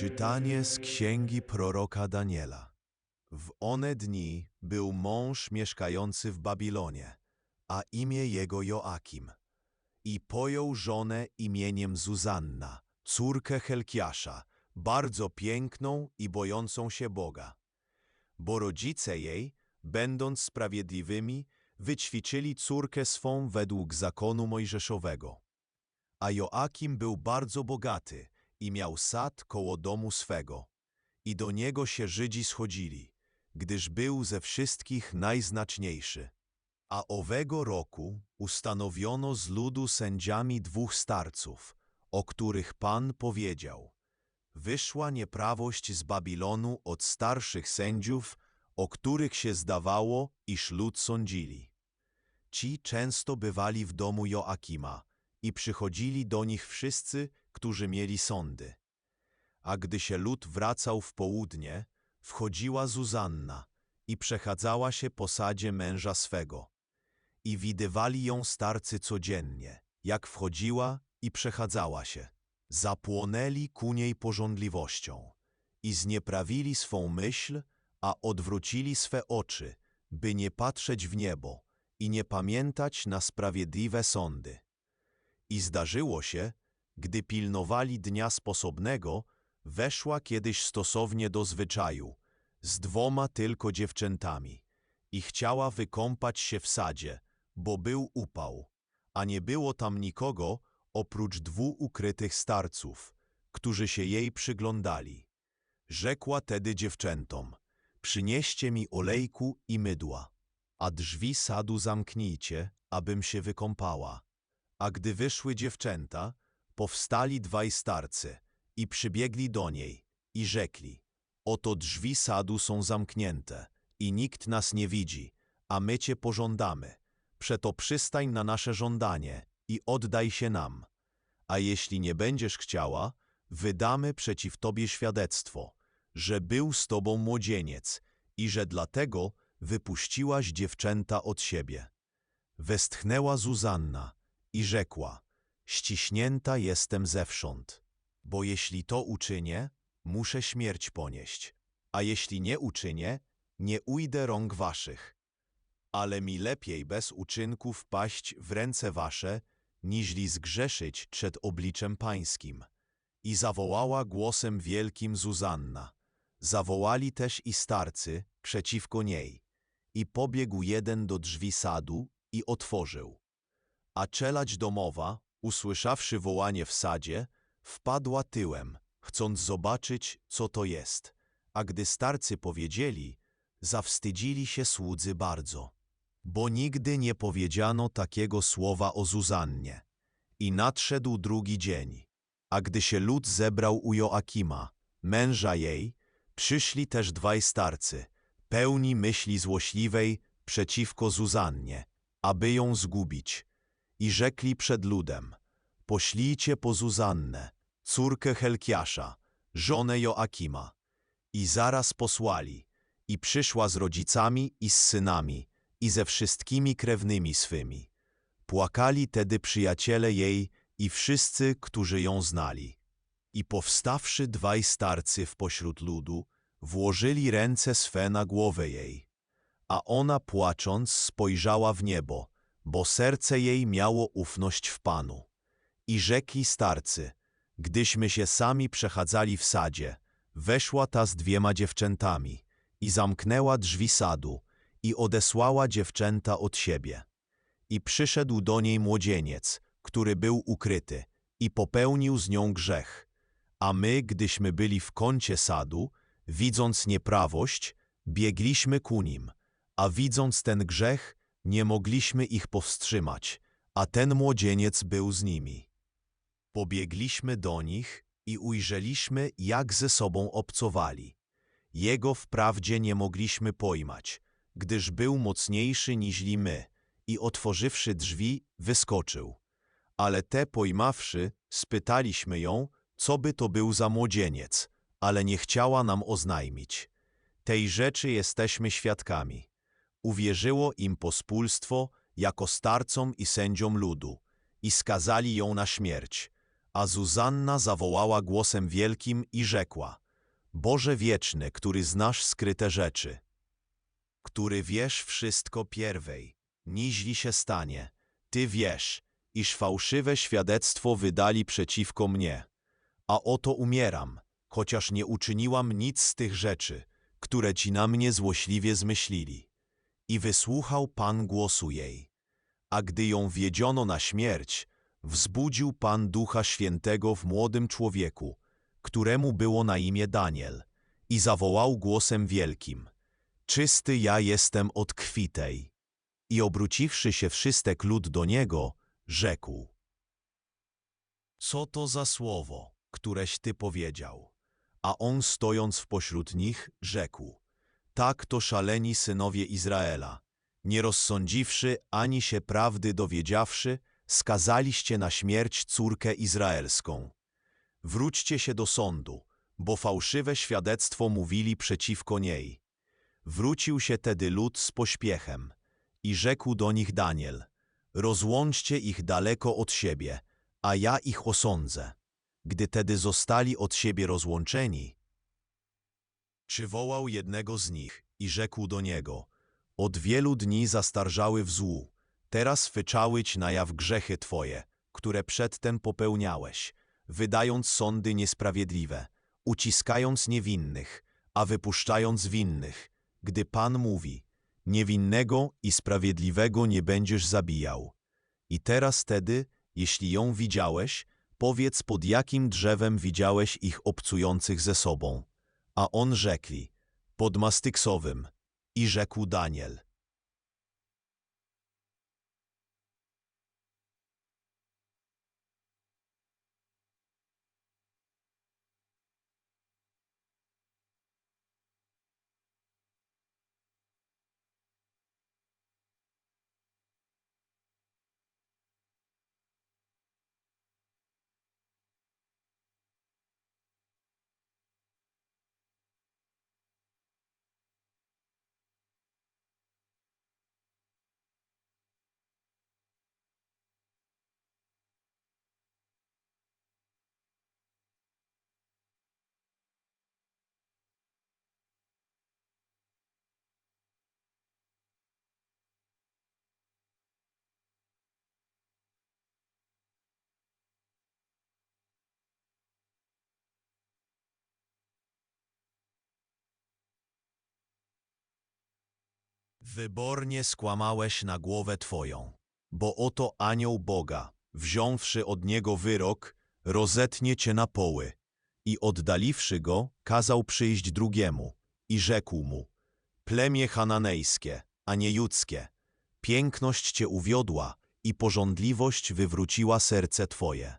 Czytanie z księgi proroka Daniela. W one dni był mąż mieszkający w Babilonie, a imię jego Joakim. I pojął żonę imieniem Zuzanna, córkę Helkiasza, bardzo piękną i bojącą się Boga. Bo rodzice jej, będąc sprawiedliwymi, wyćwiczyli córkę swą według zakonu mojżeszowego. A Joakim był bardzo bogaty i miał sad koło domu swego. I do niego się Żydzi schodzili, gdyż był ze wszystkich najznaczniejszy. A owego roku ustanowiono z ludu sędziami dwóch starców, o których Pan powiedział. Wyszła nieprawość z Babilonu od starszych sędziów, o których się zdawało, iż lud sądzili. Ci często bywali w domu Joakima i przychodzili do nich wszyscy, którzy mieli sądy. A gdy się lud wracał w południe, wchodziła Zuzanna i przechadzała się po sadzie męża swego. I widywali ją starcy codziennie, jak wchodziła i przechadzała się. Zapłonęli ku niej pożądliwością i znieprawili swą myśl, a odwrócili swe oczy, by nie patrzeć w niebo i nie pamiętać na sprawiedliwe sądy. I zdarzyło się, gdy pilnowali dnia sposobnego, weszła kiedyś stosownie do zwyczaju, z dwoma tylko dziewczętami i chciała wykąpać się w sadzie, bo był upał, a nie było tam nikogo oprócz dwóch ukrytych starców, którzy się jej przyglądali. Rzekła tedy dziewczętom, przynieście mi olejku i mydła, a drzwi sadu zamknijcie, abym się wykąpała. A gdy wyszły dziewczęta, powstali dwaj starcy i przybiegli do niej i rzekli, oto drzwi sadu są zamknięte i nikt nas nie widzi, a my cię pożądamy. Przeto przystań na nasze żądanie i oddaj się nam. A jeśli nie będziesz chciała, wydamy przeciw tobie świadectwo, że był z tobą młodzieniec i że dlatego wypuściłaś dziewczęta od siebie. Westchnęła Zuzanna i rzekła, ściśnięta jestem zewsząd, bo jeśli to uczynię, muszę śmierć ponieść, a jeśli nie uczynię, nie ujdę rąk waszych. Ale mi lepiej bez uczynku wpaść w ręce wasze, niźli zgrzeszyć przed obliczem pańskim. I zawołała głosem wielkim Zuzanna. Zawołali też i starcy przeciwko niej. I pobiegł jeden do drzwi sadu i otworzył. A czelać domowa, usłyszawszy wołanie w sadzie, wpadła tyłem, chcąc zobaczyć, co to jest. A gdy starcy powiedzieli, zawstydzili się słudzy bardzo, bo nigdy nie powiedziano takiego słowa o Zuzannie. I nadszedł drugi dzień, a gdy się lud zebrał u Joakima, męża jej, przyszli też dwaj starcy, pełni myśli złośliwej przeciwko Zuzannie, aby ją zgubić. I rzekli przed ludem, poślijcie po Zuzannę, córkę Helkiasza, żonę Joakima. I zaraz posłali, i przyszła z rodzicami i z synami, i ze wszystkimi krewnymi swymi. Płakali tedy przyjaciele jej i wszyscy, którzy ją znali. I powstawszy dwaj starcy w pośród ludu, włożyli ręce swe na głowę jej. A ona płacząc spojrzała w niebo, bo serce jej miało ufność w Panu. I rzekli starcy, gdyśmy się sami przechadzali w sadzie, weszła ta z dwiema dziewczętami i zamknęła drzwi sadu i odesłała dziewczęta od siebie. I przyszedł do niej młodzieniec, który był ukryty i popełnił z nią grzech. A my, gdyśmy byli w kącie sadu, widząc nieprawość, biegliśmy ku nim, a widząc ten grzech, nie mogliśmy ich powstrzymać, a ten młodzieniec był z nimi. Pobiegliśmy do nich i ujrzeliśmy, jak ze sobą obcowali. Jego wprawdzie nie mogliśmy pojmać, gdyż był mocniejszy niźli my i otworzywszy drzwi, wyskoczył. Ale te pojmawszy, spytaliśmy ją, co by to był za młodzieniec, ale nie chciała nam oznajmić. Tej rzeczy jesteśmy świadkami. Uwierzyło im pospólstwo jako starcom i sędziom ludu i skazali ją na śmierć, A Zuzanna zawołała głosem wielkim i rzekła, Boże wieczny, który znasz skryte rzeczy, który wiesz wszystko pierwej, niźli się stanie, Ty wiesz, iż fałszywe świadectwo wydali przeciwko mnie. A oto umieram, chociaż nie uczyniłam nic z tych rzeczy, które ci na mnie złośliwie zmyślili. I wysłuchał Pan głosu jej. A gdy ją wiedziono na śmierć, wzbudził Pan Ducha Świętego w młodym człowieku, któremu było na imię Daniel, i zawołał głosem wielkim, Czysty ja jestem od krwi tej. I obróciwszy się wszystek lud do niego, rzekł, Co to za słowo, któreś ty powiedział? A on stojąc w pośród nich, rzekł, Tak to szaleni synowie Izraela, nie rozsądziwszy ani się prawdy dowiedziawszy, skazaliście na śmierć córkę izraelską. Wróćcie się do sądu, bo fałszywe świadectwo mówili przeciwko niej. Wrócił się tedy lud z pośpiechem i rzekł do nich Daniel, rozłączcie ich daleko od siebie, a ja ich osądzę. Gdy tedy zostali od siebie rozłączeni, przywołał jednego z nich i rzekł do niego, od wielu dni zastarżały w złu, teraz wyczałyć na jaw grzechy twoje, które przedtem popełniałeś, wydając sądy niesprawiedliwe, uciskając niewinnych, a wypuszczając winnych, gdy Pan mówi, niewinnego i sprawiedliwego nie będziesz zabijał. I teraz tedy, jeśli ją widziałeś, powiedz pod jakim drzewem widziałeś ich obcujących ze sobą. A on rzekli, pod mastyksowym. I rzekł Daniel, Wybornie skłamałeś na głowę twoją, bo oto anioł Boga, wziąwszy od niego wyrok, rozetnie cię na poły. I oddaliwszy go, kazał przyjść drugiemu i rzekł mu, plemię hananejskie, a nie judzkie, piękność cię uwiodła i pożądliwość wywróciła serce twoje.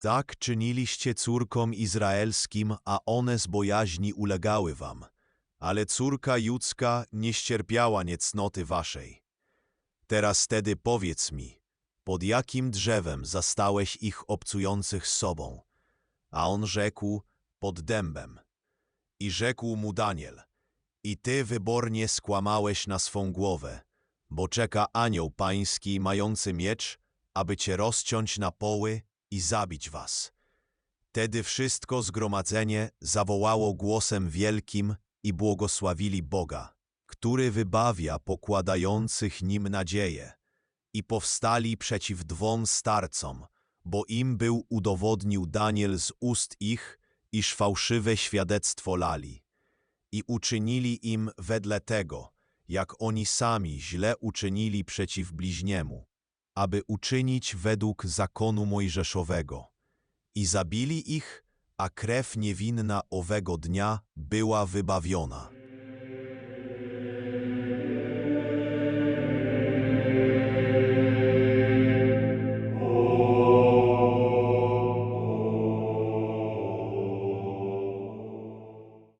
Tak czyniliście córkom izraelskim, a one z bojaźni ulegały wam. Ale córka judzka nie ścierpiała niecnoty waszej. Teraz tedy powiedz mi, pod jakim drzewem zastałeś ich obcujących z sobą? A on rzekł, pod dębem. I rzekł mu Daniel, i ty wybornie skłamałeś na swą głowę, bo czeka anioł pański mający miecz, aby cię rozciąć na poły i zabić was. Wtedy wszystko zgromadzenie zawołało głosem wielkim i błogosławili Boga, który wybawia pokładających nim nadzieję. I powstali przeciw dwom starcom, bo im był udowodnił Daniel z ust ich, iż fałszywe świadectwo lali. I uczynili im wedle tego, jak oni sami źle uczynili przeciw bliźniemu, aby uczynić według zakonu mojżeszowego. I zabili ich, a krew niewinna owego dnia była wybawiona.